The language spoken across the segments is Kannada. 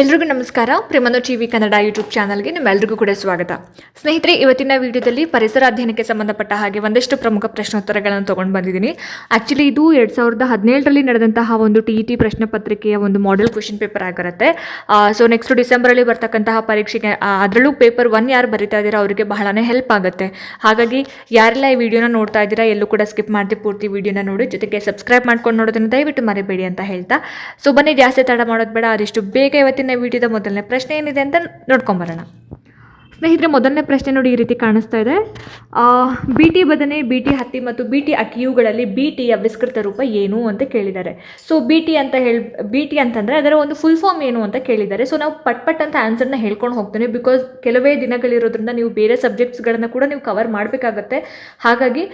ಎಲ್ರಿಗೂ ನಮಸ್ಕಾರ. ಪ್ರೇಮನೋ ಟಿವಿ ಕನ್ನಡ ಯೂಟ್ಯೂಬ್ ಚಾನಲ್ಗೆ ನಿಮ್ಮೆಲ್ಲರಿಗೂ ಕೂಡ ಸ್ವಾಗತ. ಸ್ನೇಹಿತರೆ, ಇವತ್ತಿನ ವಿಡಿಯೋದಲ್ಲಿ ಪರಿಸರ ಅಧ್ಯಯನಕ್ಕೆ ಸಂಬಂಧಪಟ್ಟ ಹಾಗೆ ಒಂದಷ್ಟು ಪ್ರಮುಖ ಪ್ರಶ್ನೋತ್ತರಗಳನ್ನು ತೊಗೊಂಡು ಬಂದಿದ್ದೀನಿ. ಆ್ಯಕ್ಚುಲಿ ಇದು ಎರಡು ಸಾವಿರದ ಹದಿನೇಳರಲ್ಲಿ ನಡೆದಂತಹ ಒಂದು ಟಿ ಇ ಟಿ ಪ್ರಶ್ನೆ ಪತ್ರಿಕೆಯ ಒಂದು ಮಾಡೆಲ್ ಕ್ವೆಶನ್ ಪೇಪರ್ ಆಗಿರುತ್ತೆ. ಸೊ ನೆಕ್ಸ್ಟ್ ಡಿಸೆಂಬರಲ್ಲಿ ಬರ್ತಕ್ಕಂತಹ ಪರೀಕ್ಷೆಗೆ ಅದರಲ್ಲೂ ಪೇಪರ್ ಒನ್ ಯಾರು ಬರಿತಾ ಇದ್ದೀರಾ ಅವರಿಗೆ ಬಹಳನೇ ಹೆಲ್ಪ್ ಆಗುತ್ತೆ. ಹಾಗಾಗಿ, ಯಾರೆಲ್ಲ ಈ ವಿಡಿಯೋನ ನೋಡ್ತಾ ಇದ್ದೀರಾ ಎಲ್ಲೂ ಕೂಡ ಸ್ಕಿಪ್ ಮಾಡದೆ ಪೂರ್ತಿ ವಿಡಿಯೋನ ನೋಡಿ. ಜೊತೆಗೆ ಸಬ್ಸ್ಕ್ರೈಬ್ ಮಾಡ್ಕೊಂಡು ನೋಡೋದನ್ನು ದಯವಿಟ್ಟು ಮರಿಬೇಡಿ ಅಂತ ಹೇಳ್ತಾ. ಸೊ ಬನ್ನಿ ಜಾಸ್ತಿ ತಡ ಮಾಡೋದು ಬೇಡ. ಅದೆಷ್ಟು ಬೇಗ ಇವತ್ತಿನ ವಿಡಿಯೋದ ಮೊದಲನೇ ಪ್ರಶ್ನೆ ಏನಿದೆ ಅಂತ ನೋಡ್ಕೊಂಬರೋಣ. ಸ್ನೇಹಿತರೆ, ಮೊದಲನೇ ಪ್ರಶ್ನೆ ನೋಡಿ ಈ ರೀತಿ ಕಾಣಿಸ್ತಾ ಇದೆ. ಬಿ ಟಿ ಬದನೆ, ಬಿ ಟಿ ಹತ್ತಿ ಮತ್ತು ಬಿ ಟಿ ಅಕ್ಕಿಯುಗಳಲ್ಲಿ ಬಿ ಟಿಯ ವಿಸ್ತೃತ ರೂಪ ಏನು ಅಂತ ಕೇಳಿದ್ದಾರೆ. ಸೊ ಬಿ ಟಿ ಅಂತ ಹೇಳಿ, ಬಿ ಟಿ ಅಂತಂದರೆ ಅದರ ಒಂದು ಫುಲ್ ಫಾರ್ಮ್ ಏನು ಅಂತ ಕೇಳಿದ್ದಾರೆ. ಸೊ ನಾವು ಪಟ್ ಪಟ್ ಅಂತ ಆನ್ಸರ್ನ ಹೇಳ್ಕೊಂಡು ಹೋಗ್ತೇನೆ ಬಿಕಾಸ್ ಕೆಲವೇ ದಿನಗಳಿರೋದ್ರಿಂದ ನೀವು ಬೇರೆ ಸಬ್ಜೆಕ್ಟ್ಸ್ಗಳನ್ನು ಕೂಡ ನೀವು ಕವರ್ ಮಾಡಬೇಕಾಗತ್ತೆ. ಹಾಗಾಗಿ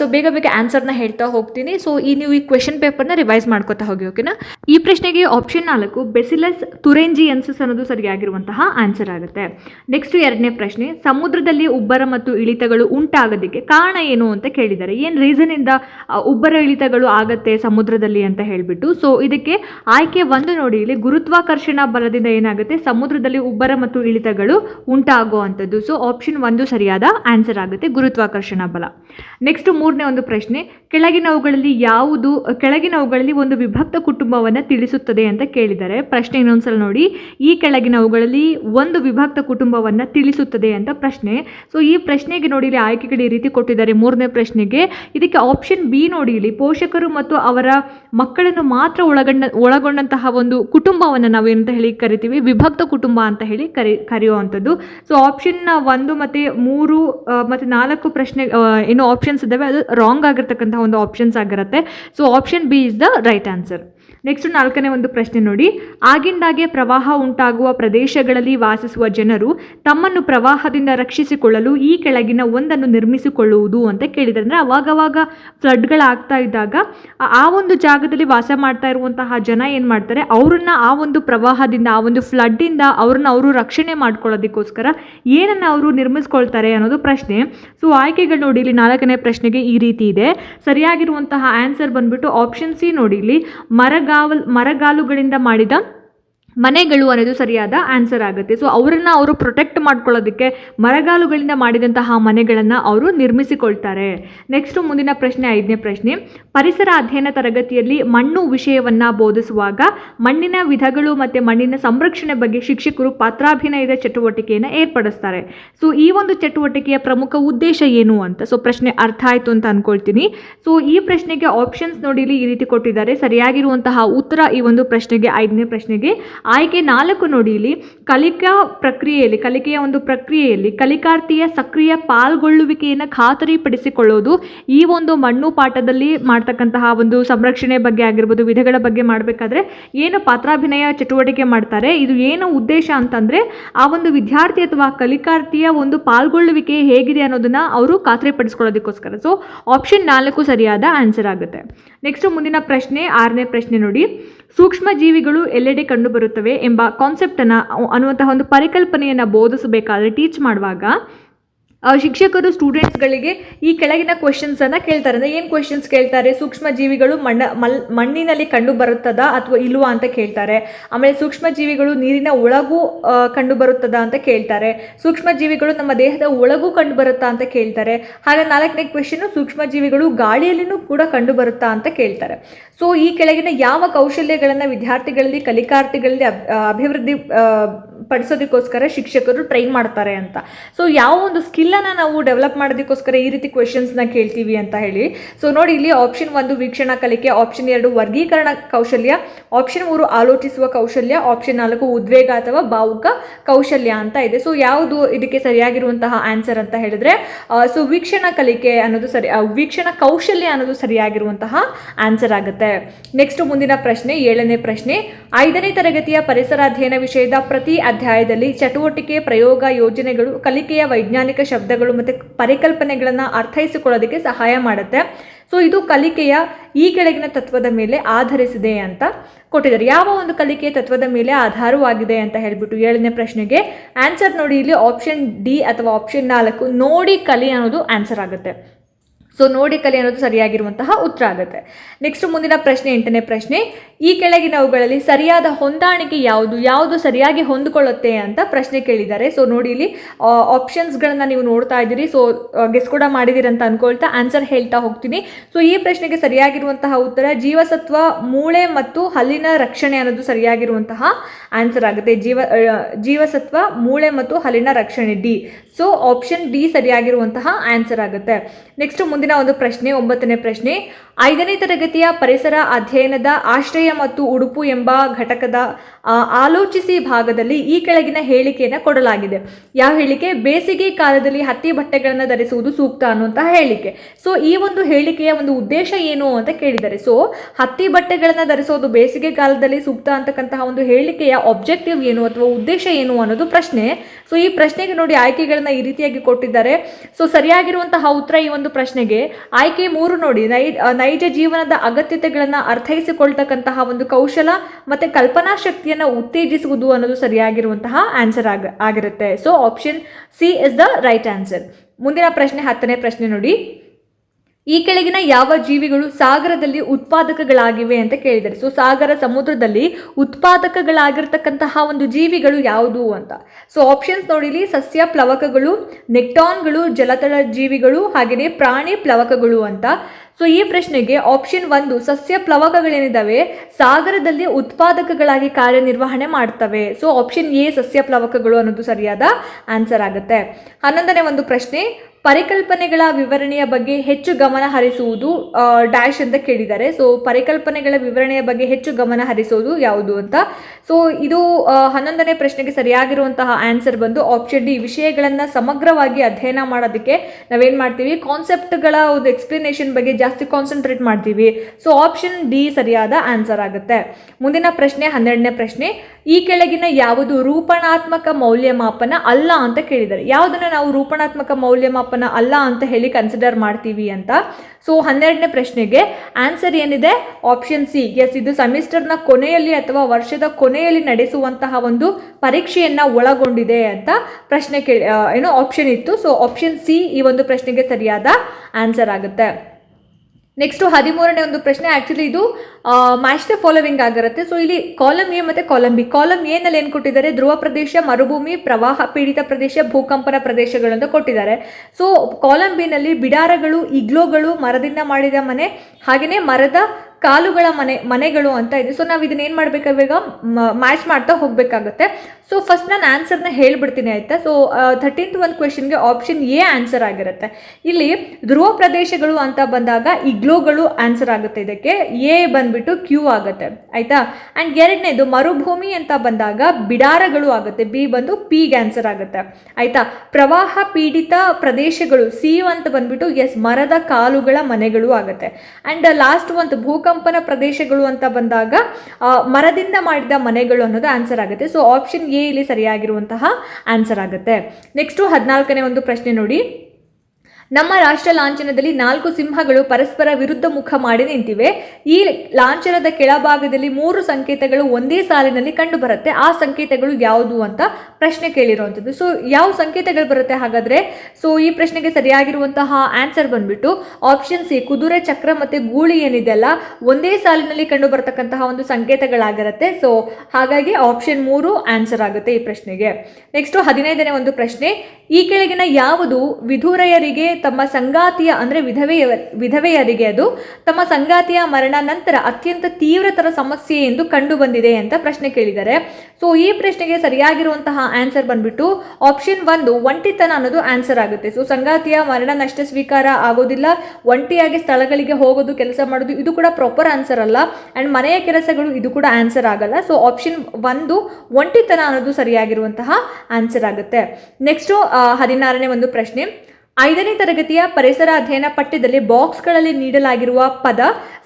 ಸೊ ಬೇಗ ಬೇಗ ಆನ್ಸರ್ನ ಹೇಳ್ತಾ ಹೋಗ್ತೀನಿ. ಸೊ ಈ ನೀವು ಈ ಕ್ವೆಶನ್ ಪೇಪರ್ನ ರಿವೈಸ್ ಮಾಡ್ಕೋತಾ ಹೋಗಿ ಓಕೆನಾ ಈ ಪ್ರಶ್ನೆಗೆ ಆಪ್ಷನ್ ನಾಲ್ಕು ಬೆಸಿಲಸ್ ತುರೆಂಜಿಯನ್ಸಸ್ ಅನ್ನೋದು ಸರಿಯಾಗಿರುವಂತಹ ಆನ್ಸರ್ ಆಗುತ್ತೆ. ನೆಕ್ಸ್ಟ್ ಎರಡನೇ ಪ್ರಶ್ನೆ, ಸಮುದ್ರದಲ್ಲಿ ಉಬ್ಬರ ಮತ್ತು ಇಳಿತಗಳು ಉಂಟಾಗೋದಕ್ಕೆ ಕಾರಣ ಏನು ಅಂತ ಕೇಳಿದ್ದಾರೆ. ಏನು ರೀಸನಿಂದ ಉಬ್ಬರ, ಇಳಿತಗಳು ಆಗತ್ತೆ ಸಮುದ್ರದಲ್ಲಿ ಅಂತ ಹೇಳಿಬಿಟ್ಟು. ಸೊ ಇದಕ್ಕೆ ಆಯ್ಕೆ ಒಂದು ನೋಡಿ. ಇಲ್ಲಿ ಗುರುತ್ವಾಕರ್ಷಣಾ ಬಲದಿಂದ ಏನಾಗುತ್ತೆ? ಸಮುದ್ರದಲ್ಲಿ ಉಬ್ಬರ ಮತ್ತು ಇಳಿತಗಳು ಉಂಟಾಗುವಂಥದ್ದು. ಸೊ ಆಪ್ಷನ್ ಒಂದು ಸರಿಯಾದ ಆನ್ಸರ್ ಆಗುತ್ತೆ, ಗುರುತ್ವಾಕರ್ಷಣಾ ಬಲ. ನೆಕ್ಸ್ಟ್ ಮೂರನೇ ಒಂದು ಪ್ರಶ್ನೆ ಕೆಳಗಿನವುಗಳಲ್ಲಿ ಯಾವುದು ಕೆಳಗಿನವುಗಳಲ್ಲಿ ಒಂದು ವಿಭಕ್ತ ಕುಟುಂಬವನ್ನು ತಿಳಿಸುತ್ತದೆ ಅಂತ ಕೇಳಿದ್ದಾರೆ. ಪ್ರಶ್ನೆ ಇನ್ನೊಂದ್ಸಲ ನೋಡಿ. ಈ ಕೆಳಗಿನವುಗಳಲ್ಲಿ ಒಂದು ವಿಭಕ್ತ ಕುಟುಂಬವನ್ನು ತಿಳಿಸುತ್ತದೆ ಅಂತ ಪ್ರಶ್ನೆ. ಸೊ ಈ ಪ್ರಶ್ನೆಗೆ ನೋಡಿ ಇಲ್ಲಿ ಆಯ್ಕೆಗಳು ಈ ರೀತಿ ಕೊಟ್ಟಿದ್ದಾರೆ. ಮೂರನೇ ಪ್ರಶ್ನೆಗೆ ಇದಕ್ಕೆ ಆಪ್ಷನ್ ಬಿ ನೋಡಿ ಇಲ್ಲಿ. ಪೋಷಕರು ಮತ್ತು ಅವರ ಮಕ್ಕಳನ್ನು ಮಾತ್ರ ಒಳಗೊಂಡ ಒಳಗೊಂಡಂತಹ ಒಂದು ಕುಟುಂಬವನ್ನು ನಾವು ಏನಂತ ಹೇಳಿ ಕರಿತೀವಿ. ವಿಭಕ್ತ ಕುಟುಂಬ ಅಂತ ಹೇಳಿ ಕರಿ, ಕರೆಯುವಂಥದ್ದು. ಸೊ ಆಪ್ಷನ್ ಒಂದು ಮತ್ತು ಮೂರು ಮತ್ತೆ ಮತ್ತು ನಾಲ್ಕು ಪ್ರಶ್ನೆ ಏನು ಆಪ್ಷನ್ಸ್ ಇದ್ದಾವೆ. ಅದು ರಾಂಗ್ ಆಗಿರ್ತಕ್ಕಂತಹ ಒಂದು ಆಪ್ಷನ್ಸ್ ಆಗಿರುತ್ತೆ. So option B is the right answer next ನಾಲ್ಕನೇ ಒಂದು ಪ್ರಶ್ನೆ ನೋಡಿ. ಆಗಿಂದಾಗೆ ಪ್ರವಾಹ ಉಂಟಾಗುವ ಪ್ರದೇಶಗಳಲ್ಲಿ ವಾಸಿಸುವ ಜನರು ತಮ್ಮನ್ನು ಪ್ರವಾಹದಿಂದ ರಕ್ಷಿಸಿಕೊಳ್ಳಲು ಈ ಕೆಳಗಿನ ಒಂದನ್ನು ನಿರ್ಮಿಸಿಕೊಳ್ಳುವುದು ಅಂತ ಕೇಳಿದ್ರೆ ಅಂದರೆ ಅವಾಗವಾಗ ಫ್ಲಡ್ಗಳಾಗ್ತಾ ಇದ್ದಾಗ ಆ- ಒಂದು ಜಾಗದಲ್ಲಿ ವಾಸ ಮಾಡ್ತಾ ಇರುವಂತಹ ಜನ ಏನು ಮಾಡ್ತಾರೆ? ಅವ್ರನ್ನ ಆ ಒಂದು ಪ್ರವಾಹದಿಂದ, ಆ ಒಂದು ಫ್ಲಡ್ಡಿಂದ ಅವ್ರನ್ನ ಅವರು ರಕ್ಷಣೆ ಮಾಡ್ಕೊಳ್ಳೋದಕ್ಕೋಸ್ಕರ ಏನನ್ನು ಅವರು ನಿರ್ಮಿಸ್ಕೊಳ್ತಾರೆ ಅನ್ನೋದು ಪ್ರಶ್ನೆ. ಸೊ ಆಯ್ಕೆಗಳು ನೋಡಿ, ಇಲ್ಲಿ ನಾಲ್ಕನೇ ಪ್ರಶ್ನೆಗೆ ಈ ರೀತಿ ಇದೆ. ಸರಿಯಾಗಿರುವಂತಹ ಆನ್ಸರ್ ಬಂದ್ಬಿಟ್ಟು ಆಪ್ಷನ್ ಸಿ ನೋಡಿ. ಇಲ್ಲಿ ಮರಗಾವಲ್ ಮರಗಾಲುಗಳಿಂದ ಮಾಡಿದ ಮನೆಗಳು ಅನ್ನೋದು ಸರಿಯಾದ ಆನ್ಸರ್ ಆಗುತ್ತೆ. ಸೊ ಅವರನ್ನು ಅವರು ಪ್ರೊಟೆಕ್ಟ್ ಮಾಡ್ಕೊಳ್ಳೋದಕ್ಕೆ ಮರಗಾಲುಗಳಿಂದ ಮಾಡಿದಂತಹ ಮನೆಗಳನ್ನು ಅವರು ನಿರ್ಮಿಸಿಕೊಳ್ತಾರೆ. ನೆಕ್ಸ್ಟ್ ಮುಂದಿನ ಪ್ರಶ್ನೆ, ಐದನೇ ಪ್ರಶ್ನೆ. ಪರಿಸರ ಅಧ್ಯಯನ ತರಗತಿಯಲ್ಲಿ ಮಣ್ಣು ವಿಷಯವನ್ನು ಬೋಧಿಸುವಾಗ ಮಣ್ಣಿನ ವಿಧಗಳು ಮತ್ತು ಮಣ್ಣಿನ ಸಂರಕ್ಷಣೆ ಬಗ್ಗೆ ಶಿಕ್ಷಕರು ಪಾತ್ರಾಭಿನಯದ ಚಟುವಟಿಕೆಯನ್ನು ಏರ್ಪಡಿಸ್ತಾರೆ. ಸೊ ಈ ಒಂದು ಚಟುವಟಿಕೆಯ ಪ್ರಮುಖ ಉದ್ದೇಶ ಏನು ಅಂತ? ಸೊ ಪ್ರಶ್ನೆ ಅರ್ಥ ಆಯಿತು ಅಂತ ಅಂದ್ಕೊಳ್ತೀನಿ ಸೊ ಈ ಪ್ರಶ್ನೆಗೆ ಆಪ್ಷನ್ಸ್ ನೋಡಿ ಇಲ್ಲಿ ಈ ರೀತಿ ಕೊಟ್ಟಿದ್ದಾರೆ. ಸರಿಯಾಗಿರುವಂತಹ ಉತ್ತರ ಈ ಒಂದು ಪ್ರಶ್ನೆಗೆ, ಐದನೇ ಪ್ರಶ್ನೆಗೆ ಆಯ್ಕೆ ನಾಲ್ಕು ನೋಡಿ ಇಲ್ಲಿ ಕಲಿಕಾ ಪ್ರಕ್ರಿಯೆಯಲ್ಲಿ, ಕಲಿಕೆಯ ಒಂದು ಪ್ರಕ್ರಿಯೆಯಲ್ಲಿ ಕಲಿಕಾರ್ಥಿಯ ಸಕ್ರಿಯ ಪಾಲ್ಗೊಳ್ಳುವಿಕೆಯನ್ನು ಖಾತರಿಪಡಿಸಿಕೊಳ್ಳೋದು ಈ ಒಂದು ಮಣ್ಣು ಪಾಠದಲ್ಲಿ ಮಾಡ್ತಕ್ಕಂತಹ ಒಂದು ಸಂರಕ್ಷಣೆ ಬಗ್ಗೆ ಆಗಿರ್ಬೋದು, ವಿಧಗಳ ಬಗ್ಗೆ ಮಾಡಬೇಕಾದ್ರೆ ಏನು ಪಾತ್ರಾಭಿನಯ ಚಟುವಟಿಕೆ ಮಾಡ್ತಾರೆ, ಇದು ಏನು ಉದ್ದೇಶ ಅಂತಂದರೆ ಆ ಒಂದು ವಿದ್ಯಾರ್ಥಿ ಅಥವಾ ಕಲಿಕಾರ್ಥಿಯ ಒಂದು ಪಾಲ್ಗೊಳ್ಳುವಿಕೆ ಹೇಗಿದೆ ಅನ್ನೋದನ್ನು ಅವರು ಖಾತ್ರಿಪಡಿಸ್ಕೊಳ್ಳೋದಕ್ಕೋಸ್ಕರ. ಸೊ ಆಪ್ಷನ್ ನಾಲ್ಕು ಸರಿಯಾದ ಆನ್ಸರ್ ಆಗುತ್ತೆ. ನೆಕ್ಸ್ಟ್ ಮುಂದಿನ ಪ್ರಶ್ನೆ, ಆರನೇ ಪ್ರಶ್ನೆ ನೋಡಿ. ಸೂಕ್ಷ್ಮ ಜೀವಿಗಳು ಎಲ್ಲೆಡೆ ಎಂಬ ಕಾನ್ಸೆಪ್ಟನ್ನು ಅನ್ನುವಂತಹ ಒಂದು ಪರಿಕಲ್ಪನೆಯನ್ನು ಬೋಧಿಸಬೇಕಾದ್ರೆ ಟೀಚ್ ಮಾಡುವಾಗ ಶಿಕ್ಷಕರು ಸ್ಟೂಡೆಂಟ್ಸ್ಗಳಿಗೆ ಈ ಕೆಳಗಿನ ಕ್ವೆಶನ್ಸನ್ನು ಕೇಳ್ತಾರೆ. ಅಂದರೆ ಏನು ಕ್ವೆಶನ್ಸ್ ಕೇಳ್ತಾರೆ? ಸೂಕ್ಷ್ಮ ಜೀವಿಗಳು ಮಣ್ಣ, ಮಲ್, ಮಣ್ಣಿನಲ್ಲಿ ಕಂಡು ಬರುತ್ತದಾ ಅಥವಾ ಇಲ್ವಾ ಅಂತ ಕೇಳ್ತಾರೆ. ಆಮೇಲೆ ಸೂಕ್ಷ್ಮ ಜೀವಿಗಳು ನೀರಿನ ಒಳಗೂ ಕಂಡು ಬರುತ್ತದಾ ಅಂತ ಕೇಳ್ತಾರೆ. ಸೂಕ್ಷ್ಮ ಜೀವಿಗಳು ನಮ್ಮ ದೇಹದ ಒಳಗೂ ಕಂಡು ಬರುತ್ತಾ ಅಂತ ಕೇಳ್ತಾರೆ. ಹಾಗೆ ನಾಲ್ಕನೇ ಕ್ವೆಶನು ಸೂಕ್ಷ್ಮ ಜೀವಿಗಳು ಗಾಳಿಯಲ್ಲಿನೂ ಕೂಡ ಕಂಡು ಬರುತ್ತಾ ಅಂತ ಕೇಳ್ತಾರೆ. ಸೊ ಈ ಕೆಳಗಿನ ಯಾವ ಕೌಶಲ್ಯಗಳನ್ನು ವಿದ್ಯಾರ್ಥಿಗಳಲ್ಲಿ ಕಲಿಕಾರ್ಥಿಗಳಲ್ಲಿ ಅಭಿವೃದ್ಧಿ ಪಡಿಸೋದಕ್ಕೋಸ್ಕರ ಶಿಕ್ಷಕರು ಟ್ರೈ ಮಾಡ್ತಾರೆ ಅಂತ. ಸೊ ಯಾವ ಒಂದು ಸ್ಕಿಲ್ಲನ್ನು ನಾವು ಡೆವಲಪ್ ಮಾಡೋದಕ್ಕೋಸ್ಕರ ಈ ರೀತಿ ಕ್ವೆಶನ್ಸ್ನ ಕೇಳ್ತೀವಿ ಅಂತ ಹೇಳಿ. ಸೊ ನೋಡಿ, ಇಲ್ಲಿ ಆಪ್ಷನ್ ಒಂದು ವೀಕ್ಷಣಾ ಕಲಿಕೆ ಆಪ್ಷನ್ ಎರಡು ವರ್ಗೀಕರಣ ಕೌಶಲ್ಯ ಆಪ್ಷನ್ ಮೂರು ಆಲೋಚಿಸುವ ಕೌಶಲ್ಯ ಆಪ್ಷನ್ ನಾಲ್ಕು ಉದ್ವೇಗ ಅಥವಾ ಭಾವುಕ ಕೌಶಲ್ಯ ಅಂತ ಇದೆ. ಸೊ ಯಾವುದು ಇದಕ್ಕೆ ಸರಿಯಾಗಿರುವಂತಹ ಆನ್ಸರ್ ಅಂತ ಹೇಳಿದ್ರೆ ಸೊ ವೀಕ್ಷಣಾ ಕಲಿಕೆ ಅನ್ನೋದು ಸರಿ ವೀಕ್ಷಣಾ ಕೌಶಲ್ಯ ಅನ್ನೋದು ಸರಿಯಾಗಿರುವಂತಹ ಆನ್ಸರ್ ಆಗುತ್ತೆ. ನೆಕ್ಸ್ಟ್ ಮುಂದಿನ ಪ್ರಶ್ನೆ, ಏಳನೇ ಪ್ರಶ್ನೆ, ಐದನೇ ತರಗತಿಯ ಪರಿಸರ ಅಧ್ಯಯನ ವಿಷಯದ ಪ್ರತಿ ಅಧ್ಯಾಯದಲ್ಲಿ ಚಟುವಟಿಕೆ, ಪ್ರಯೋಗ, ಯೋಜನೆಗಳು, ಕಲಿಕೆಯ ವೈಜ್ಞಾನಿಕ ಶಬ್ದಗಳು ಮತ್ತು ಪರಿಕಲ್ಪನೆಗಳನ್ನು ಅರ್ಥೈಸಿಕೊಳ್ಳೋದಕ್ಕೆ ಸಹಾಯ ಮಾಡುತ್ತೆ. ಸೊ ಇದು ಕಲಿಕೆಯ ಈ ಕೆಳಗಿನ ತತ್ವದ ಮೇಲೆ ಆಧರಿಸಿದೆ ಅಂತ ಕೊಟ್ಟಿದ್ದಾರೆ. ಯಾವ ಒಂದು ಕಲಿಕೆಯ ತತ್ವದ ಮೇಲೆ ಆಧಾರವಾಗಿದೆ ಅಂತ ಹೇಳಿಬಿಟ್ಟು ಏಳನೇ ಪ್ರಶ್ನೆಗೆ ಆನ್ಸರ್ ನೋಡಿ. ಇಲ್ಲಿ ಆಪ್ಷನ್ ಡಿ ಅಥವಾ ಆಪ್ಷನ್ ನಾಲ್ಕು ನೋಡಿ ಕಲಿ ಅನ್ನೋದು ಆನ್ಸರ್ ಆಗುತ್ತೆ. ಸೊ ನೋಡಿ ಕಲಿ ಅನ್ನೋದು ಸರಿಯಾಗಿರುವಂತಹ ಉತ್ತರ ಆಗುತ್ತೆ. ನೆಕ್ಸ್ಟ್ ಮುಂದಿನ ಪ್ರಶ್ನೆ, ಎಂಟನೇ ಪ್ರಶ್ನೆ. ಈ ಕೆಳಗಿನವುಗಳಲ್ಲಿ ಸರಿಯಾದ ಹೊಂದಾಣಿಕೆ ಯಾವುದು ಯಾವುದು ಸರಿಯಾಗಿ ಹೊಂದಿಕೊಳ್ಳುತ್ತೆ ಅಂತ ಪ್ರಶ್ನೆ ಕೇಳಿದ್ದಾರೆ. ಸೊ ನೋಡಿ ಇಲ್ಲಿ ಆಪ್ಷನ್ಸ್ಗಳನ್ನ ನೀವು ನೋಡ್ತಾ ಇದ್ದೀರಿ. ಸೊ ಗೆಸ್ ಕೂಡ ಮಾಡಿದ್ದೀರಿ ಅಂತ ಅನ್ಕೊಳ್ತಾ ಆನ್ಸರ್ ಹೇಳ್ತಾ ಹೋಗ್ತೀನಿ. ಸೊ ಈ ಪ್ರಶ್ನೆಗೆ ಸರಿಯಾಗಿರುವಂತಹ ಉತ್ತರ ಜೀವಸತ್ವ, ಮೂಳೆ ಮತ್ತು ಹಲ್ಲಿನ ರಕ್ಷಣೆ ಅನ್ನೋದು ಸರಿಯಾಗಿರುವಂತಹ ಆನ್ಸರ್ ಆಗುತ್ತೆ. ಜೀವ ಜೀವಸತ್ವ, ಮೂಳೆ ಮತ್ತು ಹಲ್ಲಿನ ರಕ್ಷಣೆ ಡಿ ಸೊ ಆಪ್ಷನ್ ಡಿ ಸರಿಯಾಗಿರುವಂತಹ ಆನ್ಸರ್ ಆಗುತ್ತೆ. ನೆಕ್ಸ್ಟ್ ಮುಂದಿನ ಒಂದು ಪ್ರಶ್ನೆ ಒಂಬತ್ತನೇ ಪ್ರಶ್ನೆ ಐದನೇ ತರಗತಿಯ ಪರಿಸರ ಅಧ್ಯಯನದ ಆಶ್ರಯ ಮತ್ತು ಉಡುಪು ಎಂಬ ಘಟಕದ ಆಲೋಚಿಸಿ ಭಾಗದಲ್ಲಿ ಈ ಕೆಳಗಿನ ಹೇಳಿಕೆಯನ್ನು ಕೊಡಲಾಗಿದೆ. ಯಾವ ಹೇಳಿಕೆ? ಬೇಸಿಗೆ ಕಾಲದಲ್ಲಿ ಹತ್ತಿ ಬಟ್ಟೆಗಳನ್ನು ಧರಿಸುವುದು ಸೂಕ್ತ ಅನ್ನುವಂತಹ ಹೇಳಿಕೆ. ಸೊ ಈ ಒಂದು ಹೇಳಿಕೆಯ ಒಂದು ಉದ್ದೇಶ ಏನು ಅಂತ ಕೇಳಿದ್ದಾರೆ ಸೊ ಹತ್ತಿ ಬಟ್ಟೆಗಳನ್ನು ಧರಿಸೋದು ಬೇಸಿಗೆ ಕಾಲದಲ್ಲಿ ಸೂಕ್ತ ಅಂತಕ್ಕಂತಹ ಒಂದು ಹೇಳಿಕೆಯ ಆಬ್ಜೆಕ್ಟಿವ್ ಏನು ಅಥವಾ ಉದ್ದೇಶ ಏನು ಅನ್ನೋದು ಪ್ರಶ್ನೆ. ಸೊ ಈ ಪ್ರಶ್ನೆಗೆ ನೋಡಿ ಆಯ್ಕೆಗಳನ್ನ ಈ ರೀತಿಯಾಗಿ ಕೊಟ್ಟಿದ್ದಾರೆ. ಸೊ ಸರಿಯಾಗಿರುವಂತಹ ಉತ್ತರ ಈ ಒಂದು ಪ್ರಶ್ನೆಗೆ. ಆಯ್ಕೆ ಮೂರು ನೋಡಿ, ನೈ ನೈಜ ಜೀವನದ ಅಗತ್ಯತೆಗಳನ್ನು ಅರ್ಥೈಸಿಕೊಳ್ತಕ್ಕಂತಹ ಒಂದು ಕೌಶಲ ಮತ್ತೆ ಕಲ್ಪನಾ ಶಕ್ತಿಯನ್ನು ಉತ್ತೇಜಿಸುವುದು ಅನ್ನೋದು ಸರಿಯಾಗಿರುವಂತಹ ಆನ್ಸರ್ ಆಗ, ಆಗಿರುತ್ತೆ. So option C is the right answer ಮುಂದಿನ ಪ್ರಶ್ನೆ ಹತ್ತನೇ ಪ್ರಶ್ನೆ ನೋಡಿ. ಈ ಕೆಳಗಿನ ಯಾವ ಜೀವಿಗಳು ಸಾಗರದಲ್ಲಿ ಉತ್ಪಾದಕಗಳಾಗಿವೆ ಅಂತ ಕೇಳಿದ್ದಾರೆ. ಸೊ ಸಾಗರ ಸಮುದ್ರದಲ್ಲಿ ಉತ್ಪಾದಕಗಳಾಗಿರ್ತಕ್ಕಂತಹ ಒಂದು ಜೀವಿಗಳು ಯಾವುದು ಅಂತ. ಸೊ ಆಪ್ಷನ್ಸ್ ನೋಡಿಲಿ, ಸಸ್ಯ ಪ್ಲವಕಗಳು, ನೆಕ್ಟಾನ್ಗಳು, ಜಲತಳ ಜೀವಿಗಳು, ಹಾಗೆಯೇ ಪ್ರಾಣಿ ಪ್ಲವಕಗಳು ಅಂತ. ಸೊ ಈ ಪ್ರಶ್ನೆಗೆ ಆಪ್ಷನ್ ಒಂದು, ಸಸ್ಯ ಪ್ಲವಕಗಳೇನಿದ್ದಾವೆ? ಸಾಗರದಲ್ಲಿ ಉತ್ಪಾದಕಗಳಾಗಿ ಕಾರ್ಯನಿರ್ವಹಣೆ ಮಾಡ್ತವೆ. ಸೊ ಆಪ್ಷನ್ ಎ, ಸಸ್ಯ ಪ್ಲವಕಗಳು ಅನ್ನೋದು ಸರಿಯಾದ ಆನ್ಸರ್ ಆಗುತ್ತೆ. ಹನ್ನೊಂದನೇ ಒಂದು ಪ್ರಶ್ನೆ ಪರಿಕಲ್ಪನೆಗಳ ವಿವರಣೆಯ ಬಗ್ಗೆ ಹೆಚ್ಚು ಗಮನ ಹರಿಸುವುದು ಡ್ಯಾಶ್ ಅಂತ ಕೇಳಿದ್ದಾರೆ. ಸೊ ಪರಿಕಲ್ಪನೆಗಳ ವಿವರಣೆಯ ಬಗ್ಗೆ ಹೆಚ್ಚು ಗಮನ ಹರಿಸುವುದು ಯಾವುದು ಅಂತ. ಸೊ ಇದು ಹನ್ನೊಂದನೇ ಪ್ರಶ್ನೆಗೆ ಸರಿಯಾಗಿರುವಂತಹ ಆನ್ಸರ್ ಬಂದು ಆಪ್ಷನ್ ಡಿ ವಿಷಯಗಳನ್ನು ಸಮಗ್ರವಾಗಿ ಅಧ್ಯಯನ ಮಾಡೋದಕ್ಕೆ ನಾವೇನು ಮಾಡ್ತೀವಿ? ಕಾನ್ಸೆಪ್ಟ್ಗಳ ಒಂದು ಎಕ್ಸ್ಪ್ಲನೇಷನ್ ಬಗ್ಗೆ ಜಾಸ್ತಿ ಕಾನ್ಸಂಟ್ರೇಟ್ ಮಾಡ್ತೀವಿ. ಸೊ ಆಪ್ಷನ್ ಡಿ ಸರಿಯಾದ ಆನ್ಸರ್ ಆಗುತ್ತೆ. ಮುಂದಿನ ಪ್ರಶ್ನೆ, ಹನ್ನೆರಡನೇ ಪ್ರಶ್ನೆ, ಈ ಕೆಳಗಿನ ಯಾವುದು ರೂಪಣಾತ್ಮಕ ಮೌಲ್ಯಮಾಪನ ಅಲ್ಲ ಅಂತ ಕೇಳಿದ್ದಾರೆ. ಯಾವುದನ್ನು ನಾವು ರೂಪಣಾತ್ಮಕ ಮೌಲ್ಯಮಾಪನ ಅಲ್ಲ ಅಂತ ಹೇಳಿ ಕನ್ಸಿಡರ್ ಮಾಡ್ತೀವಿ ಅಂತ. ಸೊ ಹನ್ನೆರಡನೇ ಪ್ರಶ್ನೆಗೆ ಆನ್ಸರ್ ಏನಿದೆ? ಆಪ್ಷನ್ ಸಿ ಎಸ್ ಇದು ಸೆಮಿಸ್ಟರ್ನ ಕೊನೆಯಲ್ಲಿ ಅಥವಾ ವರ್ಷದ ಕೊನೆಯಲ್ಲಿ ನಡೆಸುವಂತಹ ಒಂದು ಪರೀಕ್ಷೆಯನ್ನ ಒಳಗೊಂಡಿದೆ ಅಂತ ಪ್ರಶ್ನೆ ಕೇಳಿ ಏನು ಆಪ್ಷನ್ ಇತ್ತು. ಸೊ ಆಪ್ಷನ್ ಸಿ ಈ ಒಂದು ಪ್ರಶ್ನೆಗೆ ಸರಿಯಾದ ಆನ್ಸರ್ ಆಗುತ್ತೆ. ನೆಕ್ಸ್ಟು ಹದಿಮೂರನೇ ಒಂದು ಪ್ರಶ್ನೆ ಆ್ಯಕ್ಚುಲಿ ಇದು ಮ್ಯಾಚ್ ದ ಫಾಲೋವಿಂಗ್ ಆಗಿರುತ್ತೆ. ಸೊ ಇಲ್ಲಿ ಕಾಲಮ್ ಎ ಮತ್ತು ಕಾಲಮ್ ಬಿ ಕಾಲಮ್ ಎನಲ್ಲಿ ಏನು ಕೊಟ್ಟಿದ್ದಾರೆ? ಧ್ರುವ ಪ್ರದೇಶ, ಮರುಭೂಮಿ, ಪ್ರವಾಹ, ಪೀಡಿತ ಪ್ರದೇಶ, ಭೂಕಂಪನ ಪ್ರದೇಶಗಳನ್ನು ಕೊಟ್ಟಿದ್ದಾರೆ. ಸೊ ಕಾಲಮ್ ಬಿನಲ್ಲಿ ಬಿಡಾರಗಳು, ಇಗ್ಲೋಗಳು, ಮರದಿಂದ ಮಾಡಿದ ಮನೆ, ಹಾಗೆಯೇ ಮರದ ಕಾಲುಗಳ ಮನೆ, ಮನೆಗಳು ಅಂತ ಇದೆ. ಸೊ ನಾವು ಇದನ್ನ ಏನು ಇವಾಗ? ಮ್ಯಾಚ್ ಮಾಡ್ತಾ ಹೋಗಬೇಕಾಗುತ್ತೆ. ಸೊ ಫಸ್ಟ್ ನಾನು ಆನ್ಸರ್ನ ಹೇಳ್ಬಿಡ್ತೀನಿ, ಆಯಿತಾ? ಸೊ ಥರ್ಟೀನ್ತ್ ಒಂದು ಕ್ವೆಶನ್ಗೆ ಆಪ್ಷನ್ ಎ ಆನ್ಸರ್ ಆಗಿರುತ್ತೆ. ಇಲ್ಲಿ ಧ್ರುವ ಪ್ರದೇಶಗಳು ಅಂತ ಬಂದಾಗ ಇಗ್ಲೋಗಳು ಆನ್ಸರ್ ಆಗುತ್ತೆ. ಇದಕ್ಕೆ ಎ ಬಂದ್ಬಿಟ್ಟು ಕ್ಯೂ ಆಗುತ್ತೆ. ಆಯಿತಾ? ಆ್ಯಂಡ್ ಎರಡನೇದು ಮರುಭೂಮಿ ಅಂತ ಬಂದಾಗ ಬಿಡಾರಗಳು ಆಗುತ್ತೆ. ಬಿ ಬಂದು ಪಿಗೆ ಆನ್ಸರ್ ಆಗುತ್ತೆ. ಆಯಿತಾ? ಪ್ರವಾಹ ಪೀಡಿತ ಪ್ರದೇಶಗಳು ಸಿ ಅಂತ ಬಂದ್ಬಿಟ್ಟು ಎಸ್ ಮರದ ಕಾಲುಗಳ ಮನೆಗಳು ಆಗುತ್ತೆ. ಆ್ಯಂಡ್ ಲಾಸ್ಟ್ ಒಂದು ಭೂಕಂಪನ ಪ್ರದೇಶಗಳು ಅಂತ ಬಂದಾಗ ಮರದಿಂದ ಮಾಡಿದ ಮನೆಗಳು ಅನ್ನೋದು ಆನ್ಸರ್ ಆಗುತ್ತೆ. ಸೊ ಆಪ್ಷನ್ ಎ ಇಲ್ಲಿ ಸರಿಯಾಗಿರುವಂತಹ ಆನ್ಸರ್ ಆಗುತ್ತೆ. ನೆಕ್ಸ್ಟು ಹದಿನಾಲ್ಕನೇ ಒಂದು ಪ್ರಶ್ನೆ ನೋಡಿ. ನಮ್ಮ ರಾಷ್ಟ್ರ ಲಾಂಛನದಲ್ಲಿ ನಾಲ್ಕು ಸಿಂಹಗಳು ಪರಸ್ಪರ ವಿರುದ್ಧ ಮುಖ ಮಾಡಿ ನಿಂತಿವೆ. ಈ ಲಾಂಛನದ ಕೆಳಭಾಗದಲ್ಲಿ ಮೂರು ಸಂಕೇತಗಳು ಒಂದೇ ಸಾಲಿನಲ್ಲಿ ಕಂಡು ಬರುತ್ತೆ ಆ ಸಂಕೇತಗಳು ಯಾವುದು ಅಂತ ಪ್ರಶ್ನೆ ಕೇಳಿರುವಂಥದ್ದು. ಸೊ ಯಾವ ಸಂಕೇತಗಳು ಬರುತ್ತೆ ಹಾಗಾದ್ರೆ? ಸೊ ಈ ಪ್ರಶ್ನೆಗೆ ಸರಿಯಾಗಿರುವಂತಹ ಆನ್ಸರ್ ಬಂದ್ಬಿಟ್ಟು ಆಪ್ಷನ್ ಸಿ ಕುದುರೆ ಚಕ್ರ ಮತ್ತೆ ಗೂಳಿ ಏನಿದೆಯಲ್ಲ ಒಂದೇ ಸಾಲಿನಲ್ಲಿ ಕಂಡು ಬರತಕ್ಕಂತಹ ಒಂದು ಸಂಕೇತಗಳಾಗಿರುತ್ತೆ. ಸೊ ಹಾಗಾಗಿ ಆಪ್ಷನ್ ಮೂರು ಆನ್ಸರ್ ಆಗುತ್ತೆ ಈ ಪ್ರಶ್ನೆಗೆ. ನೆಕ್ಸ್ಟ್ ಹದಿನೈದನೇ ಒಂದು ಪ್ರಶ್ನೆ. ಈ ಕೆಳಗಿನ ಯಾವುದು ವಿಧುರೆಯರಿಗೆ ತಮ್ಮ ಸಂಗಾತಿಯ ಅಂದ್ರೆ ವಿಧವೆಯ ವಿಧವೆಯರಿಗೆ ಅದು, ತಮ್ಮ ಸಂಗಾತಿಯ ಮರಣ ನಂತರ ಅತ್ಯಂತ ತೀವ್ರತರ ಸಮಸ್ಯೆ ಎಂದು ಕಂಡು ಬಂದಿದೆ ಅಂತ ಪ್ರಶ್ನೆ ಕೇಳಿದ್ದಾರೆ. ಸೊ ಈ ಪ್ರಶ್ನೆಗೆ ಸರಿಯಾಗಿರುವಂತಹ ಆನ್ಸರ್ ಬಂದ್ಬಿಟ್ಟು ಆಪ್ಷನ್ ಒಂದು, ಒಂಟಿತನ ಅನ್ನೋದು ಆನ್ಸರ್ ಆಗುತ್ತೆ. ಸೊ ಸಂಗಾತಿಯ ಮರಣ ನಷ್ಟ ಸ್ವೀಕಾರ ಆಗೋದಿಲ್ಲ, ಒಂಟಿಯಾಗಿ ಸ್ಥಳಗಳಿಗೆ ಹೋಗೋದು, ಕೆಲಸ ಮಾಡೋದು, ಇದು ಕೂಡ ಪ್ರಾಪರ್ ಆನ್ಸರ್ ಅಲ್ಲ. ಅಂಡ್ ಮನೆಯ ಕೆಲಸಗಳು ಇದು ಕೂಡ ಆನ್ಸರ್ ಆಗಲ್ಲ. ಸೊ ಆಪ್ಷನ್ ಒಂದು, ಒಂಟಿತನ ಅನ್ನೋದು ಸರಿಯಾಗಿರುವಂತಹ ಆನ್ಸರ್ ಆಗುತ್ತೆ. ನೆಕ್ಸ್ಟು ಹದಿನಾರನೇ ಒಂದು ಪ್ರಶ್ನೆ. ಐದನೇ ತರಗತಿಯ ಪರಿಸರ ಅಧ್ಯಯನ ಪಠ್ಯದಲ್ಲಿ ಬಾಕ್ಸ್ಗಳಲ್ಲಿ ನೀಡಲಾಗಿರುವ ಪದ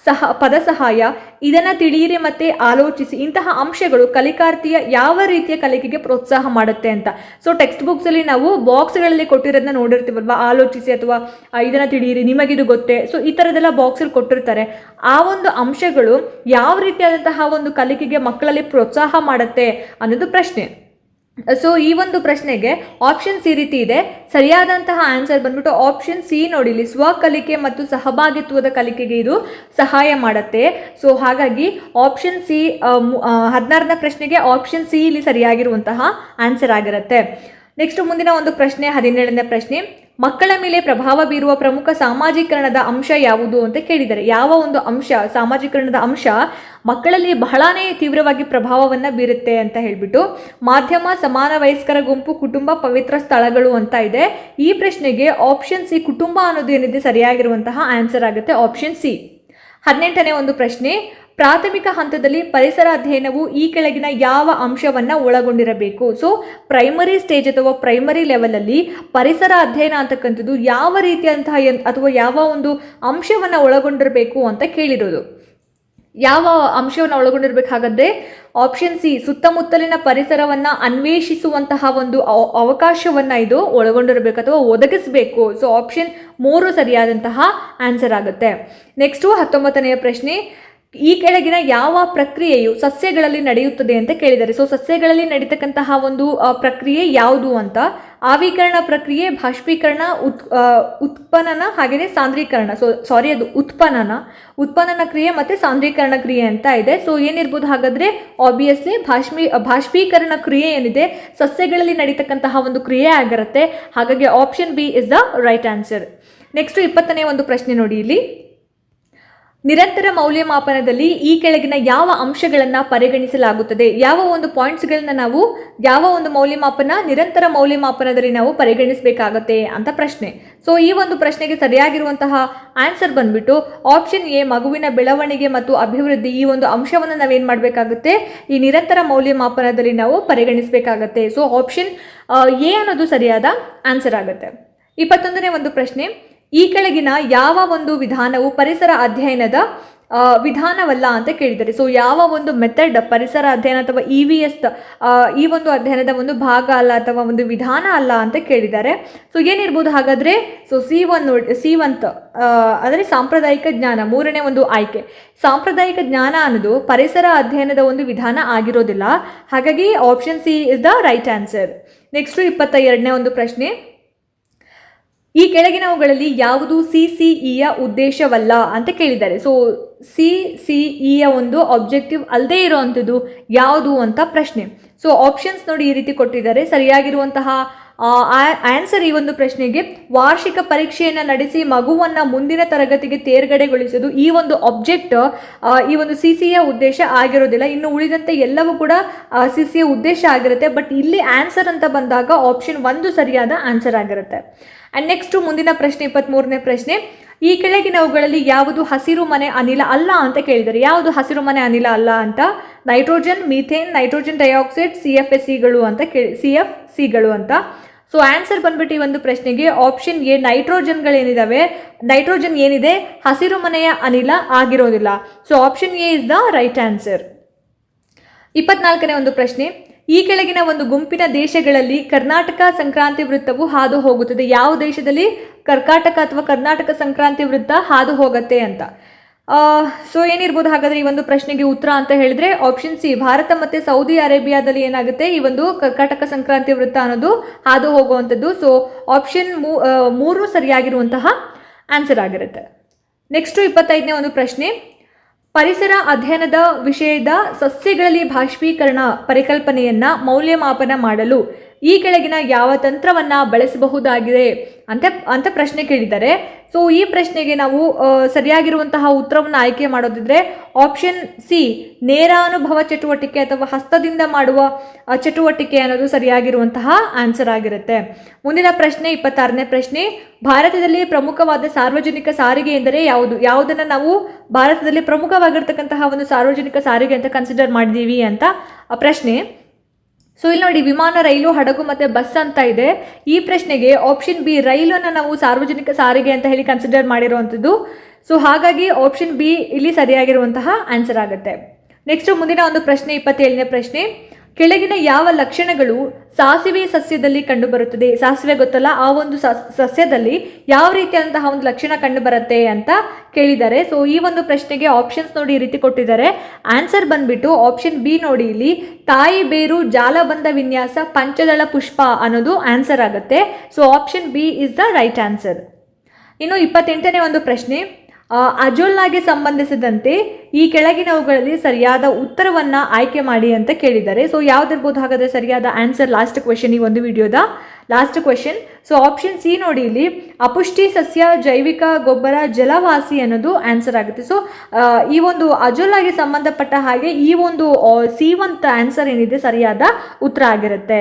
ಸಹ, ಪದ ಸಹಾಯ, ಇದನ್ನು ತಿಳಿಯಿರಿ ಮತ್ತೆ ಆಲೋಚಿಸಿ. ಇಂತಹ ಅಂಶಗಳು ಕಲಿಕಾರ್ಥಿಯ ಯಾವ ರೀತಿಯ ಕಲಿಕೆಗೆ ಪ್ರೋತ್ಸಾಹ ಮಾಡುತ್ತೆ ಅಂತ. ಸೊ ಟೆಕ್ಸ್ಟ್ ಬುಕ್ಸಲ್ಲಿ ನಾವು ಬಾಕ್ಸ್ಗಳಲ್ಲಿ ಕೊಟ್ಟಿರೋದನ್ನ ನೋಡಿರ್ತೀವಲ್ವಾ? ಆಲೋಚಿಸಿ ಅಥವಾ ಇದನ್ನು ತಿಳಿಯಿರಿ, ನಿಮಗಿದು ಗೊತ್ತೇ? ಸೊ ಈ ಥರದೆಲ್ಲ ಬಾಕ್ಸಲ್ಲಿ ಕೊಟ್ಟಿರ್ತಾರೆ. ಆ ಒಂದು ಅಂಶಗಳು ಯಾವ ರೀತಿಯಾದಂತಹ ಒಂದು ಕಲಿಕೆಗೆ ಮಕ್ಕಳಲ್ಲಿ ಪ್ರೋತ್ಸಾಹ ಮಾಡುತ್ತೆ ಅನ್ನೋದು ಪ್ರಶ್ನೆ. ಸೊ ಈ ಒಂದು ಪ್ರಶ್ನೆಗೆ ಆಪ್ಷನ್ಸ್ ಈ ರೀತಿ ಇದೆ. ಸರಿಯಾದಂತಹ ಆನ್ಸರ್ ಬಂದ್ಬಿಟ್ಟು ಆಪ್ಷನ್ ಸಿ ನೋಡಿ ಇಲ್ಲಿ ಸ್ವಕಲಿಕೆ ಮತ್ತು ಸಹಭಾಗಿತ್ವದ ಕಲಿಕೆಗೆ ಇದು ಸಹಾಯ ಮಾಡುತ್ತೆ. ಸೊ ಹಾಗಾಗಿ ಆಪ್ಷನ್ ಸಿ ಹದಿನಾರನೇ ಪ್ರಶ್ನೆಗೆ ಆಪ್ಷನ್ ಸಿ ಇಲ್ಲಿ ಸರಿಯಾಗಿರುವಂತಹ ಆನ್ಸರ್ ಆಗಿರುತ್ತೆ. ನೆಕ್ಸ್ಟ್ ಮುಂದಿನ ಒಂದು ಪ್ರಶ್ನೆ, ಹದಿನೇಳನೇ ಪ್ರಶ್ನೆ. ಮಕ್ಕಳ ಮೇಲೆ ಪ್ರಭಾವ ಬೀರುವ ಪ್ರಮುಖ ಸಾಮಾಜೀಕರಣದ ಅಂಶ ಯಾವುದು ಅಂತ ಕೇಳಿದ್ದಾರೆ ಯಾವ ಒಂದು ಅಂಶ, ಸಾಮಾಜೀಕರಣದ ಅಂಶ ಮಕ್ಕಳಲ್ಲಿ ಬಹಳನೇ ತೀವ್ರವಾಗಿ ಪ್ರಭಾವವನ್ನು ಬೀರುತ್ತೆ ಅಂತ ಹೇಳಿಬಿಟ್ಟು, ಮಾಧ್ಯಮ, ಸಮಾನ ವಯಸ್ಕರ ಗುಂಪು, ಕುಟುಂಬ, ಪವಿತ್ರ ಸ್ಥಳಗಳು ಅಂತ ಇದೆ. ಈ ಪ್ರಶ್ನೆಗೆ ಆಪ್ಷನ್ ಸಿ ಕುಟುಂಬ ಅನ್ನೋದು ಏನಿದೆ ಸರಿಯಾಗಿರುವಂತಹ ಆನ್ಸರ್ ಆಗುತ್ತೆ ಆಪ್ಷನ್ ಸಿ ಹದಿನೆಂಟನೇ ಒಂದು ಪ್ರಶ್ನೆ ಪ್ರಾಥಮಿಕ ಹಂತದಲ್ಲಿ ಪರಿಸರ ಅಧ್ಯಯನವು ಈ ಕೆಳಗಿನ ಯಾವ ಅಂಶವನ್ನು ಒಳಗೊಂಡಿರಬೇಕು? ಸೊ ಪ್ರೈಮರಿ ಸ್ಟೇಜ್ ಅಥವಾ ಪ್ರೈಮರಿ ಲೆವೆಲಲ್ಲಿ ಪರಿಸರ ಅಧ್ಯಯನ ಅಂತಕ್ಕಂಥದ್ದು ಯಾವ ರೀತಿಯಂತಹ ಅಥವಾ ಯಾವ ಒಂದು ಅಂಶವನ್ನು ಒಳಗೊಂಡಿರಬೇಕು ಅಂತ ಕೇಳಿರೋದು. ಯಾವ ಅಂಶವನ್ನು ಒಳಗೊಂಡಿರಬೇಕಾಗದ್ರೆ ಆಪ್ಷನ್ ಸಿ ಸುತ್ತಮುತ್ತಲಿನ ಪರಿಸರವನ್ನು ಅನ್ವೇಷಿಸುವಂತಹ ಒಂದು ಅವ- ಅವಕಾಶವನ್ನ ಇದು ಒಳಗೊಂಡಿರಬೇಕು ಅಥವಾ ಒದಗಿಸಬೇಕು. ಸೊ ಆಪ್ಷನ್ ಮೂರು ಸರಿಯಾದಂತಹ ಆನ್ಸರ್ ಆಗುತ್ತೆ. ನೆಕ್ಸ್ಟು ಹತ್ತೊಂಬತ್ತನೆಯ ಪ್ರಶ್ನೆ ಈ ಕೆಳಗಿನ ಯಾವ ಪ್ರಕ್ರಿಯೆಯು ಸಸ್ಯಗಳಲ್ಲಿ ನಡೆಯುತ್ತದೆ ಅಂತ ಕೇಳಿದ್ದಾರೆ. ಸೊ ಸಸ್ಯಗಳಲ್ಲಿ ನಡೀತಕ್ಕಂತಹ ಒಂದು ಪ್ರಕ್ರಿಯೆ ಯಾವುದು ಅಂತ? ಆವೀಕರಣ ಪ್ರಕ್ರಿಯೆ, ಬಾಷ್ಪೀಕರಣ, ಉತ್ ಉತ್ಪನ್ನನ ಹಾಗೆಯೇ ಸಾಂದ್ರೀಕರಣ. ಸೊ ಸಾರಿ ಅದು ಉತ್ಪನ್ನನ ಉತ್ಪನ್ನನ ಕ್ರಿಯೆ ಮತ್ತು ಸಾಂದ್ರೀಕರಣ ಕ್ರಿಯೆ ಅಂತ ಇದೆ. ಸೊ ಏನಿರ್ಬೋದು ಹಾಗಾದರೆ ಆಬ್ವಿಯಸ್ಲಿ ಭಾಷ್ಮಿ ಬಾಷ್ಪೀಕರಣ ಕ್ರಿಯೆ ಏನಿದೆ, ಸಸ್ಯಗಳಲ್ಲಿ ನಡೀತಕ್ಕಂತಹ ಒಂದು ಕ್ರಿಯೆ ಆಗಿರುತ್ತೆ. ಹಾಗಾಗಿ option B is the right answer next ಇಪ್ಪತ್ತನೇ ಒಂದು ಪ್ರಶ್ನೆ ನೋಡಿ ಇಲ್ಲಿ. ನಿರಂತರ ಮೌಲ್ಯಮಾಪನದಲ್ಲಿ ಈ ಕೆಳಗಿನ ಯಾವ ಅಂಶಗಳನ್ನು ಪರಿಗಣಿಸಲಾಗುತ್ತದೆ? ಯಾವ ಒಂದು ಪಾಯಿಂಟ್ಸ್ಗಳನ್ನ ನಾವು, ಯಾವ ಒಂದು ಮೌಲ್ಯಮಾಪನ ನಿರಂತರ ಮೌಲ್ಯಮಾಪನದಲ್ಲಿ ನಾವು ಪರಿಗಣಿಸಬೇಕಾಗತ್ತೆ ಅಂತ ಪ್ರಶ್ನೆ. ಸೊ ಈ ಒಂದು ಪ್ರಶ್ನೆಗೆ ಸರಿಯಾಗಿರುವಂತಹ ಆನ್ಸರ್ ಬಂದ್ಬಿಟ್ಟು ಆಪ್ಷನ್ ಎ ಮಗುವಿನ ಬೆಳವಣಿಗೆ ಮತ್ತು ಅಭಿವೃದ್ಧಿ ಈ ಒಂದು ಅಂಶವನ್ನು ನಾವೇನು ಮಾಡಬೇಕಾಗುತ್ತೆ? ಈ ನಿರಂತರ ಮೌಲ್ಯಮಾಪನದಲ್ಲಿ ನಾವು ಪರಿಗಣಿಸಬೇಕಾಗತ್ತೆ. ಸೊ ಆಪ್ಷನ್ ಎ ಅನ್ನೋದು ಸರಿಯಾದ ಆನ್ಸರ್ ಆಗುತ್ತೆ. ಇಪ್ಪತ್ತೊಂದನೇ ಒಂದು ಪ್ರಶ್ನೆ ಈ ಕೆಳಗಿನ ಯಾವ ಒಂದು ವಿಧಾನವು ಪರಿಸರ ಅಧ್ಯಯನದ ವಿಧಾನವಲ್ಲ ಅಂತ ಕೇಳಿದ್ದಾರೆ. ಸೊ ಯಾವ ಒಂದು ಮೆಥಡ್ ಪರಿಸರ ಅಧ್ಯಯನ ಅಥವಾ ಇ ವಿ ಎಸ್ ಈ ಒಂದು ಅಧ್ಯಯನದ ಒಂದು ಭಾಗ ಅಲ್ಲ ಅಥವಾ ಒಂದು ವಿಧಾನ ಅಲ್ಲ ಅಂತ ಕೇಳಿದ್ದಾರೆ. ಸೊ ಏನಿರ್ಬೋದು ಹಾಗಾದರೆ? ಸೊ ಸಿ ಒನ್ ನೋಡಿ ಸಿ ಒಂತ್ ಅಂದರೆ ಸಾಂಪ್ರದಾಯಿಕ ಜ್ಞಾನ, ಮೂರನೇ ಒಂದು ಆಯ್ಕೆ. ಸಾಂಪ್ರದಾಯಿಕ ಜ್ಞಾನ ಅನ್ನೋದು ಪರಿಸರ ಅಧ್ಯಯನದ ಒಂದು ವಿಧಾನ ಆಗಿರೋದಿಲ್ಲ. ಹಾಗಾಗಿ option C is the right answer next ಇಪ್ಪತ್ತ ಎರಡನೇ ಒಂದು ಪ್ರಶ್ನೆ. ಈ ಕೆಳಗಿನವುಗಳಲ್ಲಿ ಯಾವುದು ಸಿ ಸಿ ಇಯ ಉದ್ದೇಶವಲ್ಲ ಅಂತ ಕೇಳಿದ್ದಾರೆ. ಸೊ ಸಿ ಸಿ ಇಯ ಒಂದು ಆಬ್ಜೆಕ್ಟಿವ್ ಅಲ್ಲದೆ ಇರುವಂಥದ್ದು ಯಾವುದು ಅಂತ ಪ್ರಶ್ನೆ. ಸೊ ಆಪ್ಷನ್ಸ್ ನೋಡಿ ಈ ರೀತಿ ಕೊಟ್ಟಿದ್ದಾರೆ. ಸರಿಯಾಗಿರುವಂತಹ ಆನ್ಸರ್ ಈ ಒಂದು ಪ್ರಶ್ನೆಗೆ ವಾರ್ಷಿಕ ಪರೀಕ್ಷೆಯನ್ನು ನಡೆಸಿ ಮಗುವನ್ನು ಮುಂದಿನ ತರಗತಿಗೆ ತೇರ್ಗಡೆಗೊಳಿಸೋದು ಈ ಒಂದು ಆಬ್ಜೆಕ್ಟ್ ಈ ಒಂದು ಸಿ ಸಿಯ ಉದ್ದೇಶ ಆಗಿರೋದಿಲ್ಲ. ಇನ್ನು ಉಳಿದಂತೆ ಎಲ್ಲವೂ ಕೂಡ ಸಿ ಸಿಯ ಉದ್ದೇಶ ಆಗಿರುತ್ತೆ. ಬಟ್ ಇಲ್ಲಿ ಆನ್ಸರ್ ಅಂತ ಬಂದಾಗ ಆಪ್ಷನ್ ಒಂದು ಸರಿಯಾದ ಆನ್ಸರ್ ಆಗಿರುತ್ತೆ. ಆ್ಯಂಡ್ ನೆಕ್ಸ್ಟ್ ಮುಂದಿನ ಪ್ರಶ್ನೆ ಇಪ್ಪತ್ತ್ಮೂರನೇ ಪ್ರಶ್ನೆ, ಈ ಕೆಳಗಿನವುಗಳಲ್ಲಿ ಯಾವುದು ಹಸಿರು ಮನೆ ಅನಿಲ ಅಲ್ಲ ಅಂತ ಕೇಳಿದ್ದಾರೆ. ಯಾವುದು ಹಸಿರು ಮನೆ ಅನಿಲ ಅಲ್ಲ ಅಂತ? Nitrogen, methane, nitrogen dioxide, C F S ಸಿಗಳು ಅಂತ ಕೇಳಿ ಸಿ ಎಫ್ ಸಿಗಳು ಅಂತ. ಸೊ ಆನ್ಸರ್ ಬಂದ್ಬಿಟ್ಟು ಈ ಒಂದು ಪ್ರಶ್ನೆಗೆ ಆಪ್ಷನ್ ಎ, ನೈಟ್ರೋಜನ್ಗಳೇನಿದಾವೆ? ನೈಟ್ರೋಜನ್ ಏನಿದೆ? ಹಸಿರು ಮನೆಯ ಅನಿಲ ಆಗಿರೋದಿಲ್ಲ. So option A is the right answer ಇಪ್ಪತ್ನಾಲ್ಕನೇ ಒಂದು ಪ್ರಶ್ನೆ ಈ ಕೆಳಗಿನ ಒಂದು ಗುಂಪಿನ ದೇಶಗಳಲ್ಲಿ ಕರ್ನಾಟಕ ಸಂಕ್ರಾಂತಿ ವೃತ್ತವು ಹಾದು ಹೋಗುತ್ತದೆ. ಯಾವ ದೇಶದಲ್ಲಿ? ಕರ್ಕಾಟಕ ಅಥವಾ ಕರ್ನಾಟಕ ಸಂಕ್ರಾಂತಿ ವೃತ್ತ ಹಾದು ಹೋಗುತ್ತೆ ಅಂತ. ಸೊ ಏನಿರ್ಬೋದು? ಹಾಗಾದರೆ ಈ ಒಂದು ಪ್ರಶ್ನೆಗೆ ಉತ್ತರ ಅಂತ ಹೇಳಿದ್ರೆ ಆಪ್ಷನ್ ಸಿ ಭಾರತ ಮತ್ತು ಸೌದಿ ಅರೇಬಿಯಾದಲ್ಲಿ ಏನಾಗುತ್ತೆ? ಈ ಒಂದು ಕರ್ಕಾಟಕ ಸಂಕ್ರಾಂತಿ ವೃತ್ತ ಅನ್ನೋದು ಹಾದು ಹೋಗುವಂಥದ್ದು. ಸೊ ಆಪ್ಷನ್ ಮೂರು ಸರಿಯಾಗಿರುವಂತಹ ಆನ್ಸರ್ ಆಗಿರುತ್ತೆ. ನೆಕ್ಸ್ಟು ಇಪ್ಪತ್ತೈದನೇ ಒಂದು ಪ್ರಶ್ನೆ. ಪರಿಸರ ಅಧ್ಯಯನದ ವಿಷಯದ ಸಸ್ಯಗಳಲ್ಲಿ ಬಾಷ್ಪೀಕರಣ ಪರಿಕಲ್ಪನೆಯನ್ನ ಮೌಲ್ಯಮಾಪನ ಮಾಡಲು ಈ ಕೆಳಗಿನ ಯಾವ ತಂತ್ರವನ್ನ ಬಳಸಬಹುದಾಗಿದೆ ಅಂತ ಅಂತ ಪ್ರಶ್ನೆ ಕೇಳಿದ್ದಾರೆ. ಸೊ ಈ ಪ್ರಶ್ನೆಗೆ ನಾವು ಸರಿಯಾಗಿರುವಂತಹ ಉತ್ತರವನ್ನು ಆಯ್ಕೆ ಮಾಡೋದಿದ್ರೆ ಆಪ್ಷನ್ ಸಿ ನೇರ ಅನುಭವ ಚಟುವಟಿಕೆ ಅಥವಾ ಹಸ್ತದಿಂದ ಮಾಡುವ ಚಟುವಟಿಕೆ ಅನ್ನೋದು ಸರಿಯಾಗಿರುವಂತಹ ಆನ್ಸರ್ ಆಗಿರುತ್ತೆ. ಮುಂದಿನ ಪ್ರಶ್ನೆ, ಇಪ್ಪತ್ತಾರನೇ ಪ್ರಶ್ನೆ, ಭಾರತದಲ್ಲಿ ಪ್ರಮುಖವಾದ ಸಾರ್ವಜನಿಕ ಸಾರಿಗೆ ಎಂದರೆ ಯಾವುದು? ಯಾವುದನ್ನು ನಾವು ಭಾರತದಲ್ಲಿ ಪ್ರಮುಖವಾಗಿರ್ತಕ್ಕಂತಹ ಒಂದು ಸಾರ್ವಜನಿಕ ಸಾರಿಗೆ ಅಂತ ಕನ್ಸಿಡರ್ ಮಾಡಿದ್ದೀವಿ ಅಂತ ಪ್ರಶ್ನೆ ಸೊ ಇಲ್ಲಿ ನೋಡಿ, ವಿಮಾನ, ರೈಲು, ಹಡಗು ಮತ್ತು ಬಸ್ ಅಂತ ಇದೆ. ಈ ಪ್ರಶ್ನೆಗೆ ಆಪ್ಷನ್ ಬಿ ರೈಲನ್ನು ನಾವು ಸಾರ್ವಜನಿಕ ಸಾರಿಗೆ ಅಂತ ಹೇಳಿ ಕನ್ಸಿಡರ್ ಮಾಡಿರುವಂಥದ್ದು. ಸೊ ಹಾಗಾಗಿ ಆಪ್ಷನ್ ಬಿ ಇಲ್ಲಿ ಸರಿಯಾಗಿರುವಂತಹ ಆನ್ಸರ್ ಆಗುತ್ತೆ. ನೆಕ್ಸ್ಟ್ ಮುಂದಿನ ಒಂದು ಪ್ರಶ್ನೆ, ಇಪ್ಪತ್ತೇಳನೇ ಪ್ರಶ್ನೆ. ಕೆಳಗಿನ ಯಾವ ಲಕ್ಷಣಗಳು ಸಾಸಿವೆ ಸಸ್ಯದಲ್ಲಿ ಕಂಡುಬರುತ್ತದೆ? ಸಾಸಿವೆ ಗೊತ್ತಲ್ಲ? ಆ ಒಂದು ಸಸ್- ಸಸ್ಯದಲ್ಲಿ ಯಾವ ರೀತಿಯಾದಂತಹ ಒಂದು ಲಕ್ಷಣ ಕಂಡುಬರುತ್ತೆ ಅಂತ ಕೇಳಿದ್ದಾರೆ. ಸೊ ಈ ಒಂದು ಪ್ರಶ್ನೆಗೆ ಆಪ್ಷನ್ಸ್ ನೋಡಿ ಈ ರೀತಿ ಕೊಟ್ಟಿದ್ದಾರೆ. ಆನ್ಸರ್ ಬಂದ್ಬಿಟ್ಟು ಆಪ್ಷನ್ ಬಿ ನೋಡಿ ಇಲ್ಲಿ. ತಾಯಿ ಬೇರು ಜಾಲಬಂಧ ವಿನ್ಯಾಸ ಪಂಚದಳ ಪುಷ್ಪ ಅನ್ನೋದು ಆನ್ಸರ್ ಆಗುತ್ತೆ. So option B is the right answer ಇನ್ನು ಇಪ್ಪತ್ತೆಂಟನೇ ಒಂದು ಪ್ರಶ್ನೆ. ಅಜೋಲ್ನಾಗೆ ಸಂಬಂಧಿಸಿದಂತೆ ಈ ಕೆಳಗಿನವುಗಳಲ್ಲಿ ಸರಿಯಾದ ಉತ್ತರವನ್ನು ಆಯ್ಕೆ ಮಾಡಿ ಅಂತ ಕೇಳಿದ್ದಾರೆ. ಸೊ ಯಾವ್ದಿರ್ಬೋದು ಹಾಗಾದ್ರೆ ಸರಿಯಾದ ಆನ್ಸರ್ ಲಾಸ್ಟ್ ಕ್ವೆಶನ್ ಈ ಒಂದು ವಿಡಿಯೋದ. Last question so option C ನೋಡಿ ಇಲ್ಲಿ, ಅಪುಷ್ಟಿ ಸಸ್ಯ ಜೈವಿಕ ಗೊಬ್ಬರ ಜಲವಾಸಿ ಅನ್ನೋದು ಆನ್ಸರ್ ಆಗುತ್ತೆ. ಸೊ ಈ ಒಂದು ಅಜೋಲಾಗೆ ಸಂಬಂಧಪಟ್ಟ ಹಾಗೆ ಈ ಒಂದು ಸಿ ಆನ್ಸರ್ ಏನಿದೆ ಸರಿಯಾದ ಉತ್ತರ ಆಗಿರುತ್ತೆ.